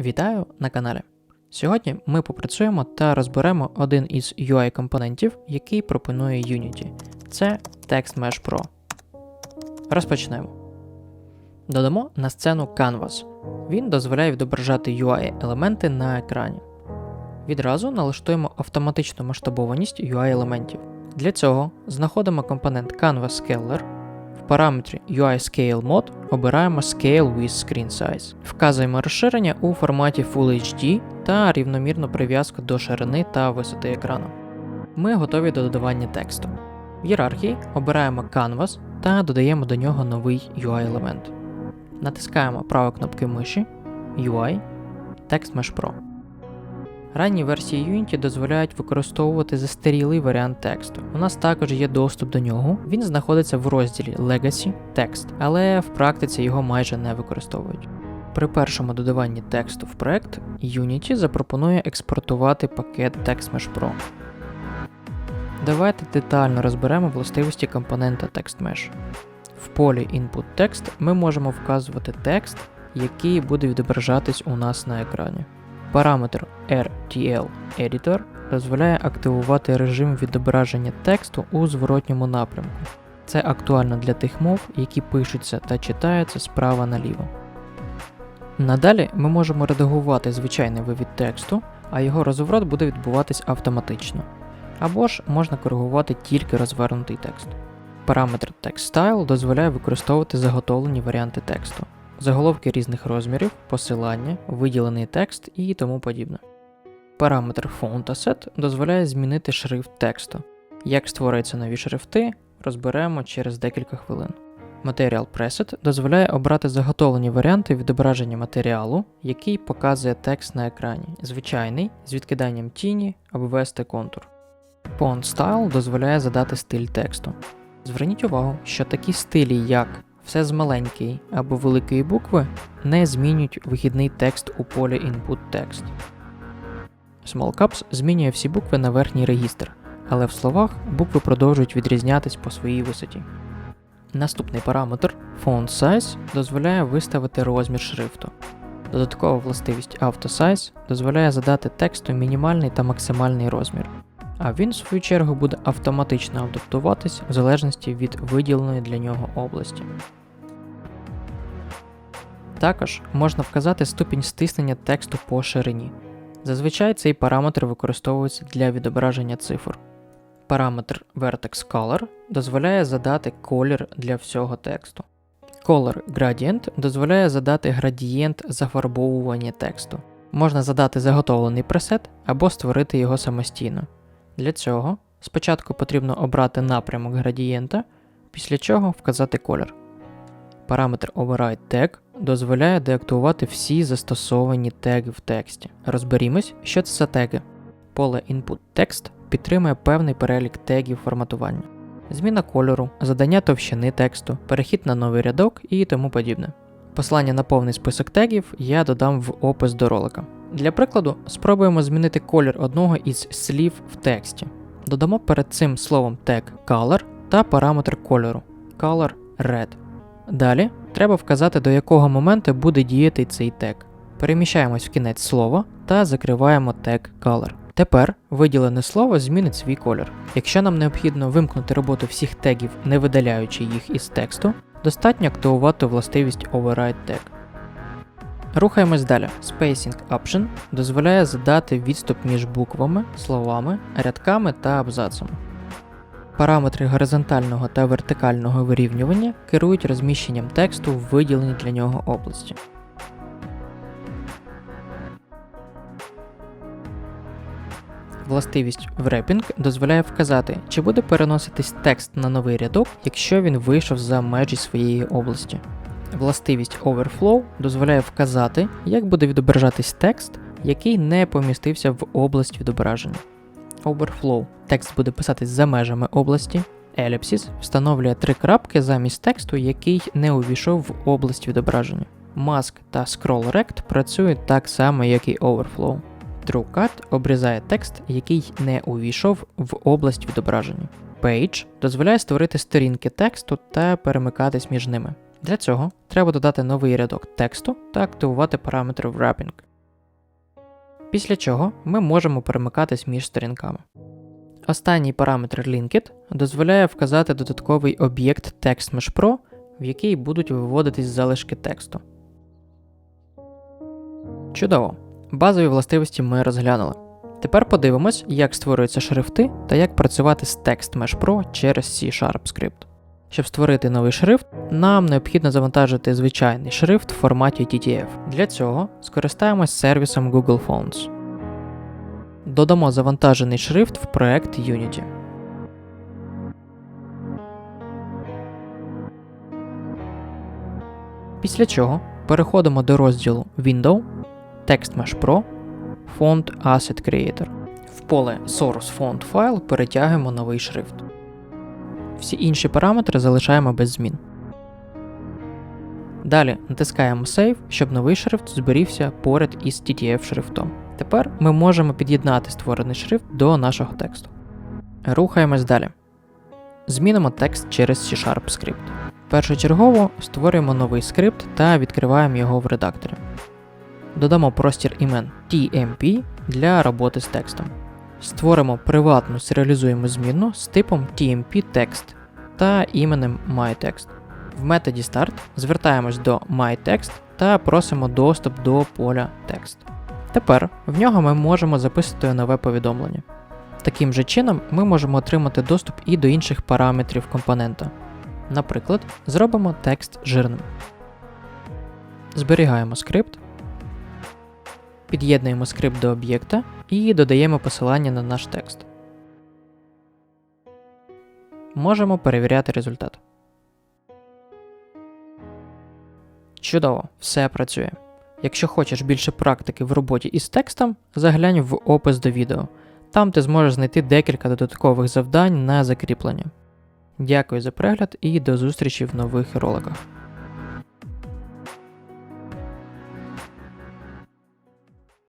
Вітаю на каналі. Сьогодні ми попрацюємо та розберемо один із UI-компонентів, який пропонує Unity. Це Text Mesh Pro. Розпочнемо. Додамо на сцену Canvas. Він дозволяє відображати UI-елементи на екрані. Відразу налаштуємо автоматичну масштабованість UI-елементів. Для цього знаходимо компонент Canvas Scaler. Параметрі UI Scale обираємо Scale with Screen Size. Вказуємо розширення у форматі Full HD та рівномірну прив'язку до ширини та висоти екрану. Ми готові до додавання тексту. В ієрархії обираємо Canvas та додаємо до нього новий UI-елемент. Натискаємо правою кнопки миші UI Text Mesh Pro. Ранні версії Unity дозволяють використовувати застарілий варіант тексту. У нас також є доступ до нього. Він знаходиться в розділі Legacy Text, але в практиці його майже не використовують. При першому додаванні тексту в проект Unity запропонує експортувати пакет TextMesh Pro. Давайте детально розберемо властивості компонента TextMesh. В полі Input Text ми можемо вказувати текст, який буде відображатись у нас на екрані. Параметр RTL Editor дозволяє активувати режим відображення тексту у зворотньому напрямку. Це актуально для тих мов, які пишуться та читаються справа наліво. Надалі ми можемо редагувати звичайний вивід тексту, а його розворот буде відбуватись автоматично. Або ж можна коригувати тільки розвернутий текст. Параметр TextStyle дозволяє використовувати заготовлені варіанти тексту заголовки різних розмірів, посилання, виділений текст і тому подібне. Параметр FontAsset дозволяє змінити шрифт тексту. Як створюються нові шрифти, розберемо через декілька хвилин. Material Preset дозволяє обрати заготовлені варіанти відображення матеріалу, який показує текст на екрані, звичайний з відкиданням тіні, обвести контур. Font Style дозволяє задати стиль тексту. Зверніть увагу, що такі стилі, як все з маленької або великої букви не змінюють вихідний текст у полі Input Text. SmallCaps змінює всі букви на верхній регістр, але в словах букви продовжують відрізнятись по своїй висоті. Наступний параметр Font Size дозволяє виставити розмір шрифту. Додаткова властивість AutoSize дозволяє задати тексту мінімальний та максимальний розмір, а він, в свою чергу, буде автоматично адаптуватись в залежності від виділеної для нього області. Також можна вказати ступінь стиснення тексту по ширині. Зазвичай цей параметр використовується для відображення цифр. Параметр Vertex Color дозволяє задати колір для всього тексту. Color Gradient дозволяє задати градієнт зафарбовування тексту. Можна задати заготовлений пресет або створити його самостійно. Для цього спочатку потрібно обрати напрямок градієнта, після чого вказати колір. Параметр Override Tag дозволяє деактувати всі застосовані теги в тексті. Розберімось, що це за теги. Поле Input Text підтримує певний перелік тегів форматування, зміна кольору, задання товщини тексту, перехід на новий рядок і тому подібне. Посилання на повний список тегів я додам в опис до ролика. Для прикладу, спробуємо змінити колір одного із слів в тексті. Додамо перед цим словом тег color та параметр кольору color red. Далі треба вказати, до якого моменту буде діяти цей тег. Переміщаємось в кінець слова та закриваємо тег color. Тепер виділене слово змінить свій колір. Якщо нам необхідно вимкнути роботу всіх тегів, не видаляючи їх із тексту, достатньо активувати властивість Override Tag. Рухаємось далі. Spacing Option дозволяє задати відступ між буквами, словами, рядками та абзацами. Параметри горизонтального та вертикального вирівнювання керують розміщенням тексту в виділеній для нього області. Властивість Wrapping дозволяє вказати, чи буде переноситись текст на новий рядок, якщо він вийшов за межі своєї області. Властивість Overflow дозволяє вказати, як буде відображатись текст, який не помістився в область відображення. Overflow текст буде писатись за межами області. Ellipsis встановлює три крапки замість тексту, який не увійшов в область відображення. Mask та ScrollRect працюють так само, як і Overflow. TrueCut обрізає текст, який не увійшов в область відображення. Page дозволяє створити сторінки тексту та перемикатись між ними. Для цього треба додати новий рядок тексту та активувати параметр Wrapping. після чого ми можемо перемикатись між сторінками. Останній параметр Linked дозволяє вказати додатковий об'єкт TextMesh в який будуть виводитись залишки тексту. Чудово! Базові властивості ми розглянули. Тепер подивимось, як створюються шрифти та як працювати з TextMesh Pro через C-Sharp скрипт. Щоб створити новий шрифт, нам необхідно завантажити звичайний шрифт в форматі TTF. Для цього скористаємось сервісом Google Fonts. Додамо завантажений шрифт в проект Unity. Після чого переходимо до розділу Window, TextMesh Pro, Font Asset Creator. В поле Source Font File перетягуємо новий шрифт. Всі інші параметри залишаємо без змін. Далі натискаємо Save, щоб новий шрифт зберігся поряд із TTF шрифтом. Тепер ми можемо під'єднати створений шрифт до нашого тексту. Рухаємось далі. Змінимо текст через C-Sharp скрипт. Першочергово створюємо новий скрипт та відкриваємо його в редакторі. Додамо простір імен TMP для роботи з текстом. Створимо приватну серіалізуємо змінну з типом TMP-Text та іменем MyText. В методі Start звертаємось до MyText та просимо доступ до поля текст. Тепер в нього ми можемо записати нове повідомлення. Таким же чином ми можемо отримати доступ і до інших параметрів компонента. Наприклад, зробимо текст жирним. Зберігаємо скрипт, під'єднуємо скрипт до об'єкта і додаємо посилання на наш текст. Можемо перевіряти результат. Чудово, все працює. Якщо хочеш більше практики в роботі із текстом, заглянь в опис до відео. Там ти зможеш знайти декілька додаткових завдань на закріплення. Дякую за перегляд і до зустрічі в нових роликах.